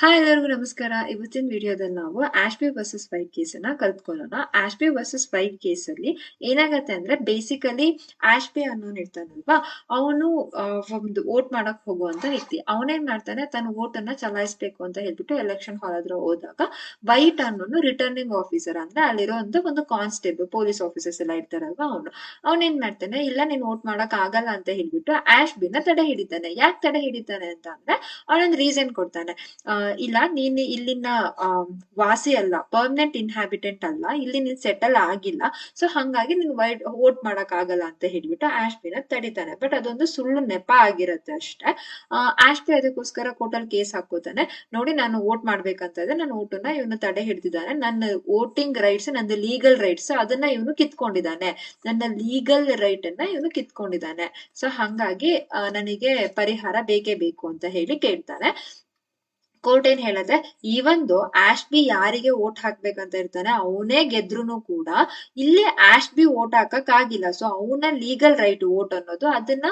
Hi ಎಲ್ಲರಿಗೂ ನಮಸ್ಕಾರ. ಇವತ್ತಿನ ವಿಡಿಯೋದಲ್ಲಿ ನಾವು ಆಶ್ಬಿ ವರ್ಸಸ್ ವೈಟ್ ಕೇಸನ್ನ ಕಲ್ತ್ಕೊಳ್ಳೋಣ. ಆಶ್ಬಿ ವರ್ಸಸ್ ವೈಟ್ ಕೇಸಲ್ಲಿ ಏನಾಗತ್ತೆ ಅಂದ್ರೆ ಬೇಸಿಕಲಿ ಆಶ್ಬಿ ಅನ್ನೋನ್ ಇರ್ತಾನಲ್ವಾ? ಅವನು ಒಂದು ವೋಟ್ ಮಾಡಕ್ ಹೋಗುವಂತ ವ್ಯಕ್ತಿ ಅವನೇನ್ ಮಾಡ್ತಾನೆ? ತನ್ನ ವೋಟ್ ಅನ್ನ ಚಲಾಯಿಸ್ಬೇಕು ಅಂತ ಹೇಳ್ಬಿಟ್ಟು ಎಲೆಕ್ಷನ್ ಹಾಲ್ ಹತ್ರ ಹೋದಾಗ ವೈಟ್ ಅನ್ನೋನು ರಿಟರ್ನಿಂಗ್ ಆಫೀಸರ್ ಅಂದ್ರೆ ಅಲ್ಲಿರೋ ಒಂದು ಕಾನ್ಸ್ಟೇಬಲ್ ಪೊಲೀಸ್ ಆಫೀಸರ್ಸ್ ಎಲ್ಲ ಇರ್ತಾರಲ್ವಾ ಅವನು. ಅವನೇನ್ ಮಾಡ್ತಾನೆ? ಇಲ್ಲ, ನೀನ್ ವೋಟ್ ಮಾಡಕ್ ಆಗಲ್ಲ ಅಂತ ಹೇಳ್ಬಿಟ್ಟು ಆಶ್ಬಿನ ತಡೆ ಹಿಡಿತಾನೆ. ಯಾಕೆ ತಡೆ ಹಿಡಿತಾನೆ ಅಂತ ಅಂದ್ರೆ ಅವನೊಂದು ರೀಸನ್ ಕೊಡ್ತಾನೆ. ಇಲ್ಲ ನೀನ್ ಇಲ್ಲಿನ ವಾಸಿ ಅಲ್ಲ ಪರ್ಮನೆಂಟ್ ಇನ್ಹಾಬಿಟೆಂಟ್ ಅಲ್ಲ ಇಲ್ಲಿ ನೀನ್ ಸೆಟಲ್ ಆಗಿಲ್ಲ ಸೊ ಹಂಗಾಗಿ ನೀನ್ ವೈಟ್ ವೋಟ್ ಮಾಡಕ್ ಆಗಲ್ಲ ಅಂತ ಹೇಳ್ಬಿಟ್ಟು ಆಶ್ಬಿನ ತಡಿತಾನೆ. ಬಟ್ ಅದೊಂದು ಸುಳ್ಳು ನೆಪ ಆಗಿರತ್ತೆ ಅಷ್ಟೇ. ಆ, ಆಶ್ಬಿ ಅದಕ್ಕೋಸ್ಕರ ಕೋರ್ಟಲ್ಲಿ ಕೇಸ್ ಹಾಕೋತಾನೆ ನೋಡಿ ನಾನು ವೋಟ್ ಮಾಡ್ಬೇಕಂತ ಇದೆ ನನ್ನ ಓಟನ್ನ ಇವನು ತಡೆ ಹಿಡಿದಿದ್ದಾನೆ. ನನ್ನ ವೋಟಿಂಗ್ ರೈಟ್ಸ್ ನನ್ನ ಲೀಗಲ್ ರೈಟ್ಸ್ ಅದನ್ನ ಇವನು ಕಿತ್ಕೊಂಡಿದ್ದಾನೆ. ನನ್ನ ಲೀಗಲ್ ರೈಟ್ ಅನ್ನ ಇವನು ಕಿತ್ಕೊಂಡಿದ್ದಾನೆ. ಸೊ ಹಂಗಾಗಿ ನನಗೆ ಪರಿಹಾರ ಬೇಕೇ ಬೇಕು ಅಂತ ಹೇಳಿ ಕೇಳ್ತಾನೆ. ಕೋರ್ಟ್ ಏನ್ ಹೇಳದೆ ಈವನ್ದು ಆಶ್ಬಿ ಯಾರಿಗೆ ವೋಟ್ ಹಾಕ್ಬೇಕಂತ ಇರ್ತಾನೆ, ಅವನೇ ಗೆದ್ರುನು ಕೂಡ ಇಲ್ಲಿ ಆಶ್ಬಿ ವೋಟ್ ಹಾಕಕ್ ಆಗಿಲ್ಲ ಸೊ ಅವನ ಲೀಗಲ್ ರೈಟ್ ವೋಟ್ ಅನ್ನೋದು ಅದನ್ನ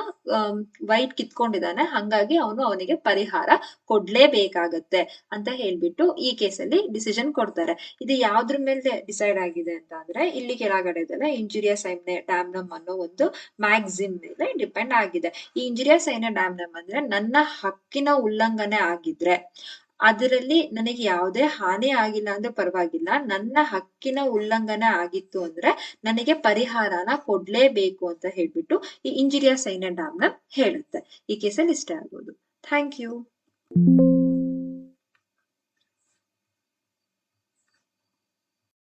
ವೈಟ್ ಕಿತ್ಕೊಂಡಿದ್ದಾನೆ. ಹಂಗಾಗಿ ಅವನು ಅವನಿಗೆ ಪರಿಹಾರ ಕೊಡ್ಲೇಬೇಕಾಗತ್ತೆ ಅಂತ ಹೇಳ್ಬಿಟ್ಟು ಈ ಕೇಸಲ್ಲಿ ಡಿಸಿಷನ್ ಕೊಡ್ತಾರೆ. ಇದು ಯಾವ್ದ್ರ ಮೇಲೆ ಡಿಸೈಡ್ ಆಗಿದೆ ಅಂತ ಅಂದ್ರೆ, ಇಲ್ಲಿ ಕೆಳಗಡೆ ಇದೆಲ್ಲ ಇಂಜುರಿಯಸ್ ಐನೆ ಡ್ಯಾಮ್ನಮ್ ಅನ್ನೋ ಒಂದು ಮ್ಯಾಕ್ಸಿಮ್ ಮೇಲೆ ಡಿಪೆಂಡ್ ಆಗಿದೆ. ಈ ಇಂಜುರಿಯಸ್ ಐನೆ ಡ್ಯಾಮ್ನಮ್ ಅಂದ್ರೆ, ನನ್ನ ಹಕ್ಕಿನ ಉಲ್ಲಂಘನೆ ಆಗಿದ್ರೆ ಅದರಲ್ಲಿ ನನಗೆ ಯಾವುದೇ ಹಾನಿ ಆಗಿಲ್ಲ ಅಂದ್ರೆ ಪರವಾಗಿಲ್ಲ. ನನ್ನ ಹಕ್ಕಿನ ಉಲ್ಲಂಘನೆ ಆಗಿತ್ತು ಅಂದ್ರೆ ನನಗೆ ಪರಿಹಾರನ ಕೊಡ್ಲೇಬೇಕು ಅಂತ ಹೇಳ್ಬಿಟ್ಟು ಈ ಇಂಜುರಿಯಸ್ ಐನ ನ ಹೇಳುತ್ತೆ. ಈ ಕೇಸಲ್ಲಿ ಇಷ್ಟ ಆಗೋದು ಥ್ಯಾಂಕ್ ಯು.